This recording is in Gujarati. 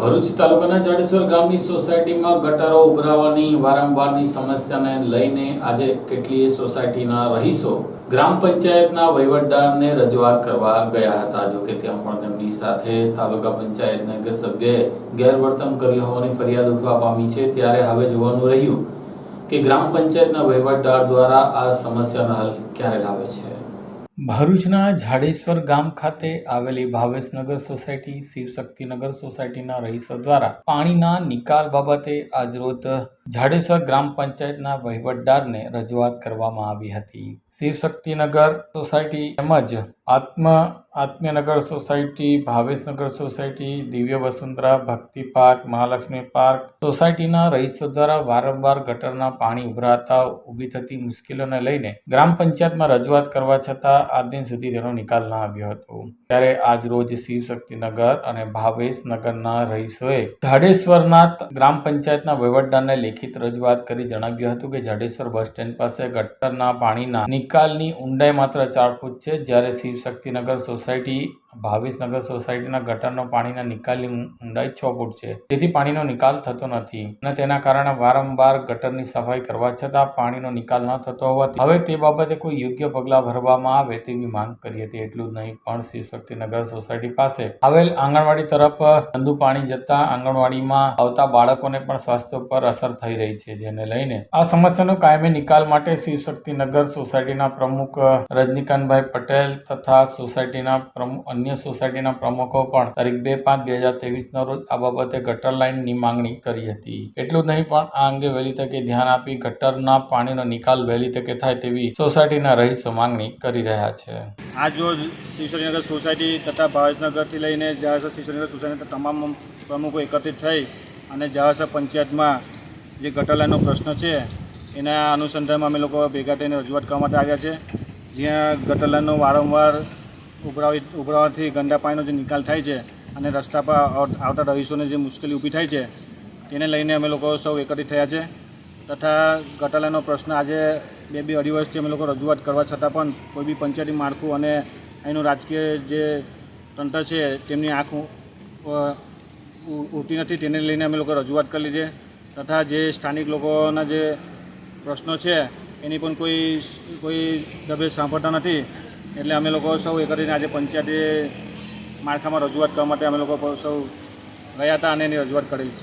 ભરૂચ તાલુકાના જાડેશ્વર ગામની સોસાયટીમાં ગટારો ઉભરાવાની વારંવારની સમસ્યાને લઈને આજે કેટલીય સોસાયટીના રહીશો ગ્રામ પંચાયતના વહીવટદારને રજૂઆત કરવા ગયા હતા. જો કે ત્યાં પણ તેમની સાથે તાલુકા પંચાયતના સભ્યએ ગેરવર્તન કર્યું હોવાની ફરિયાદ ઉઠવા પામી છે. ત્યારે હવે જોવાનું રહ્યું કે ગ્રામ પંચાયતના વહીવટદાર દ્વારા આ સમસ્યાનો હલ ક્યારે લાવે છે. ભરૂચના જાડેશ્વર ગામ ખાતે આવેલી ભાવેશનગર સોસાયટી શિવશક્તિનગર સોસાયટીના રહીશો દ્વારા પાણીના નિકાલ બાબતે આજરોજ જાડેશ્વર ગ્રામ પંચાયતના વહીવટદારને રજૂઆત કરવામાં આવી હતી. શિવશક્તિનગર સોસાયટી તેમજ આત્મ, આત્મ્યનગર સોસાયટી, ભાવેશનગર સોસાયટી, દિવ્ય વસુંધરા, ભક્તિ પાર્ક, મહાલક્ષ્મી પાર્ક સોસાયટીના રહીશો દ્વારા વારંવાર ગટરના પાણી ઉભરાતા, ઊભી થતી મુશ્કેલીઓને લઈને ગ્રામ પંચાયતમાં રજૂઆત કરવા છતાં આજ દિન સુધી તેનો નિકાલ ન આવ્યો હતો. ત્યારે આજ રોજ શિવશક્તિનગર અને ભાવેશનગરના રહીશોએ જાડેશ્વરના ગ્રામ પંચાયતના વહીવટદારને લેખિત રજૂઆત કરી જણાવ્યું હતું કે જાડેશ્વર બસ સ્ટેન્ડ પાસે ગટરના પાણીના નિકાલની ઊંડાઈ માત્ર ચાર ફૂટ છે. જ્યારે શિવશક્તિનગર સોસાયટી ભાવેશનગર સોસાયટીના ગટરનો પાણીના નિકાલની ઊંડાઈ છ ફૂટ છે. તેથી પાણીનો નિકાલ થતો નથી અને તેના કારણે વારંવાર ગટરની સફાઈ કરવા છતાં પાણીનો નિકાલ ન થતો હોવાથી. હવે તે બાબતે કોઈ યોગ્ય પગલાં ભરવામાં આવે તેવી માંગ કરી હતી એટલું જ નહીં, પણ શિવશક્તિનગર સોસાયટી પાસે આવેલ આંગણવાડી તરફ ગંદુ પાણી જતા આંગણવાડીમાં આવતા બાળકોને પણ સ્વાસ્થ્ય પર અસર થઈ રહી છે, જેને લઈને આ સમસ્યાનો કાયમી નિકાલ માટે શિવશક્તિનગર સોસાયટીના પ્રમુખ રજનીકાંતભાઈ પટેલ તથા સોસાયટીના પ્રમુખ અન્ય સોસાયટીના પ્રમુખો પણ તારીખ બે પાંચ બે હજાર ત્રેવીસના રોજ આ બાબતે ગટર લાઇનની માંગણી કરી હતી. એટલું જ નહીં પણ આ અંગે વહેલી તકે ધ્યાન આપી ગટરના પાણીનો નિકાલ વહેલી તકે થાય તેવી સોસાયટીના રહીશો માંગણી કરી રહ્યા છે. આજ રોજ શિવશરીનગર સોસાયટી તથા ભાવેશનગરથી લઈને જહાસર શિવશરીનગર સોસાયટીના તમામ પ્રમુખો એકત્રિત થઈ અને જહાસર પંચાયતમાં જે ગટર લાઈનનો પ્રશ્ન છે, એના અનુસંધાનમાં અમે લોકો ભેગા થઈને રજૂઆત કરવા માટે આવ્યા છે. જ્યાં ગટર લાઈનનો વારંવાર ઉભરાવી ઉભરાવાથી ગંદા પાણીનો જે નિકાલ થાય છે અને રસ્તા પર આવતા રહીશોને જે મુશ્કેલી ઊભી થાય છે, તેને લઈને અમે લોકો સૌ એકત્રિત થયા છે. તથા ગટાલાનો પ્રશ્ન આજે બે બે અઢી વર્ષથી અમે લોકો રજૂઆત કરવા છતાં પણ કોઈ બી પંચાયતી માળખું અને અહીંનું રાજકીય જે તંત્ર છે, તેમની આંખ ઉઠતી નથી, તેને લઈને અમે લોકો રજૂઆત કરી છે. તથા જે સ્થાનિક લોકોના જે પ્રશ્નો છે, એની પણ કોઈ કોઈ દબે સાંભળતા નથી. એટલે અમે લોકો સૌ એ કરીને આજે પંચાયતે માળખામાં રજૂઆત કરવા માટે અમે લોકો સૌ ગયા હતા અને એની રજૂઆત કરેલી છે.